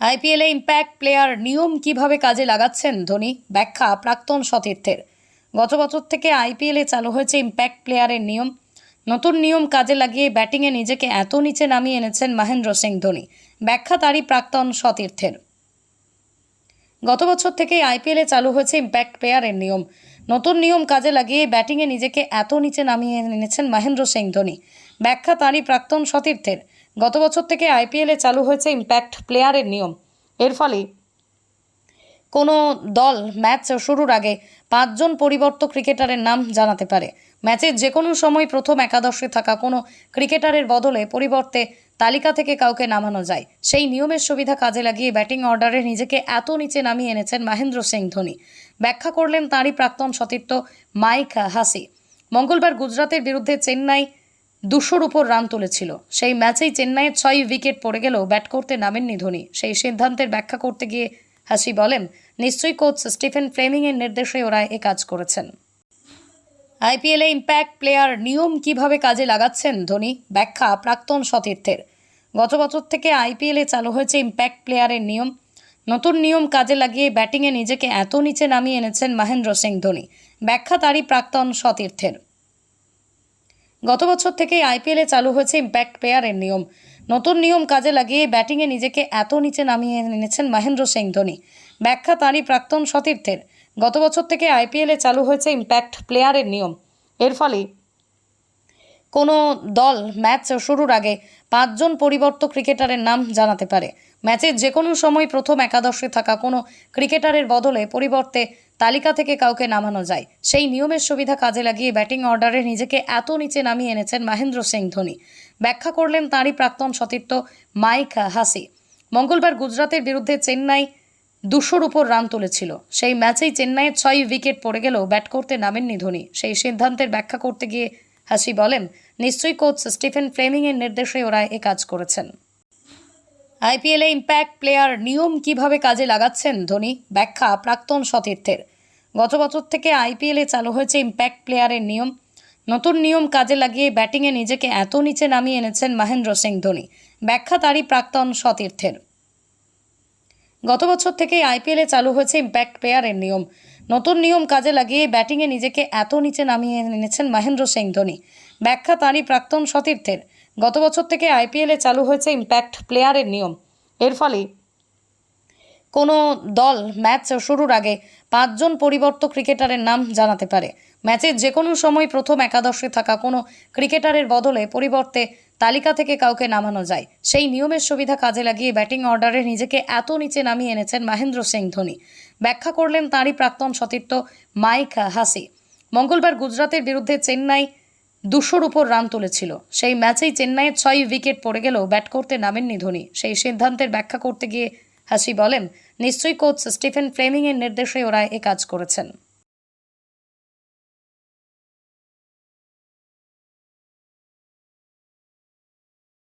আইপিএলে impact player নিয়ম কীভাবে কাজে লাগাচ্ছেন ধোনি? ব্যাখ্যা প্রাক্তন সতীর্থের। গত বছর থেকে আইপিএলে চালু হয়েছে ইম্প্যাক্ট প্লেয়ারের নিয়ম। নতুন নিয়ম কাজে লাগিয়ে ব্যাটিংয়ে নিজেকে এত নিচে নামিয়ে এনেছেন মহেন্দ্র সিং ধোনি। ব্যাখ্যা তারই প্রাক্তন সতীর্থের। গত বছর থেকে আইপিএলে চালু হয়েছে ইম্প্যাক্ট প্লেয়ারের নিয়ম। নতুন নিয়ম কাজে লাগিয়ে ব্যাটিংয়ে নিজেকে এত নিচে নামিয়ে এনেছেন মহেন্দ্র সিং ধোনি। ব্যাখ্যা তারই প্রাক্তন সতীর্থের। গত বছর থেকে আইপিএলে চালু হয়েছে ইম্প্যাক্ট প্লেয়ারের নিয়ম। এর ফলে কোনো দল ম্যাচ শুরুর আগে পাঁচজন পরিবর্ত ক্রিকেটারের নাম জানাতে পারে। ম্যাচের যে কোনো সময় প্রথম একাদশে থাকা কোনো ক্রিকেটারের বদলে পরিবর্তে তালিকা থেকে কাউকে নামানো যায়। সেই নিয়মের সুবিধা কাজে লাগিয়ে ব্যাটিং অর্ডারে নিজেকে এত নিচে নামিয়ে এনেছেন মহেন্দ্র সিং ধোনি। ব্যাখ্যা করলেন তাঁরই প্রাক্তন সতীর্থ মাইক হাসি। মঙ্গলবার গুজরাতের বিরুদ্ধে চেন্নাই দুশোর উপর রান তুলেছিল। সেই ম্যাচেই চেন্নাইয়ের ছয় উইকেট পড়ে গেলেও ব্যাট করতে নামেননি ধোনি। সেই সিদ্ধান্তের ব্যাখ্যা করতে গিয়ে হাসি বলেন, নিশ্চয়ই কোচ স্টিফেন ফ্লেমিংয়ের নির্দেশে ওরা এ কাজ করেছেন। আইপিএলে ইম্প্যাক্ট প্লেয়ার নিয়ম কীভাবে কাজে লাগাচ্ছেন ধোনি? ব্যাখ্যা প্রাক্তন সতীর্থের। গত বছর থেকে আইপিএলে চালু হয়েছে ইম্প্যাক্ট প্লেয়ারের নিয়ম। নতুন নিয়ম কাজে লাগিয়ে ব্যাটিংয়ে নিজেকে এত নিচে নামিয়ে এনেছেন মহেন্দ্র সিং ধোনি। ব্যাখ্যা তারই প্রাক্তন সতীর্থের। গত বছর থেকে আইপিএলে চালু হয়েছে ইম্প্যাক্ট প্লেয়ারের নিয়ম। নতুন নিয়ম কাজে লাগিয়ে ব্যাটিংয়ে নিজেকে এত নিচে নামিয়ে এনেছেন মহেন্দ্র সিং ধোনি। ব্যাখ্যা তাঁরই প্রাক্তন সতীর্থের। গত বছর থেকে আইপিএলে চালু হয়েছে ইম্প্যাক্ট প্লেয়ারের নিয়ম। এর ফলে কোনো দল ম্যাচ শুরুর আগে পাঁচজন পরিবর্ত ক্রিকেটারের নাম জানাতে পারে। ম্যাচের যে কোনো সময় প্রথম একাদশে থাকা কোনো ক্রিকেটারের বদলে পরিবর্তে তালিকা থেকে কাউকে নামানো যায়। সেই নিয়মের সুবিধা কাজে লাগিয়ে ব্যাটিং অর্ডারে নিজেকে এত নিচে নামিয়ে এনেছেন মহেন্দ্র সিং ধোনি। ব্যাখ্যা করলেন তাঁরই প্রাক্তন সতীর্থ মাইক হাসি। মঙ্গলবার গুজরাতের বিরুদ্ধে চেন্নাই দুশোর উপর রান তুলেছিল। সেই ম্যাচেই চেন্নাইয়ের ছয় উইকেট পড়ে গেলেও ব্যাট করতে নামেননি ধোনি। সেই সিদ্ধান্তের ব্যাখ্যা করতে গিয়ে হাসি বলেন, নিশ্চয়ই কোচ স্টিফেন ফ্লেমিংয়ের নির্দেশে ওরা এ কাজ করেছেন। আইপিএলে ইম্প্যাক্ট প্লেয়ার নিয়ম কীভাবে কাজে লাগাচ্ছেন ধোনি? ব্যাখ্যা প্রাক্তন সতীর্থের। গত বছর থেকে আইপিএলে চালু হয়েছে ইম্প্যাক্ট প্লেয়ারের নিয়ম। নতুন নিয়ম কাজে লাগিয়ে ব্যাটিংয়ে নিজেকে এত নিচে নামিয়ে এনেছেন মহেন্দ্র সিং ধোনি। ব্যাখ্যা তারই প্রাক্তন সতীর্থের। গত বছর থেকে আইপিএলে চালু হয়েছে ইম্প্যাক্ট প্লেয়ারের নিয়ম। নতুন নিয়ম কাজে লাগিয়ে ব্যাটিংয়ে নিজেকে এত নিচে নামিয়ে এনেছেন মহেন্দ্র সিং ধোনি। ব্যাখ্যা তাঁরই প্রাক্তন সতীর্থের। গত বছর থেকে আইপিএলে চালু হয়েছে ইম্প্যাক্ট প্লেয়ারের নিয়ম। এর ফলে কোনো দল ম্যাচ শুরুর আগে পাঁচজন পরিবর্তক ক্রিকেটারের নাম জানাতে পারে। ম্যাচের যে কোনো সময় প্রথম একাদশে থাকা কোনো ক্রিকেটারের বদলে পরিবর্তে তালিকা থেকে কাউকে নামানো যায়। সেই নিয়মের সুবিধা কাজে লাগিয়ে ব্যাটিং অর্ডারে নিজেকে এত নিচে নামিয়ে এনেছেন মহেন্দ্র সিং ধোনি। ব্যাখ্যা করলেন তাঁরই প্রাক্তন সতীর্থ মাইক হাসি। মঙ্গলবার গুজরাতের বিরুদ্ধে চেন্নাই দুশোর উপর রান তুলেছিল। সেই ম্যাচেই চেন্নাইয়ের ছয় উইকেট পড়ে গেলেও ব্যাট করতে নামেননি ধোনি। সেই সিদ্ধান্তের ব্যাখ্যা করতে গিয়ে হাসি বলেন, নিশ্চয়ই কোচ স্টিফেন ফ্লেমিংয়ের নির্দেশে ওরা এ কাজ করেছেন।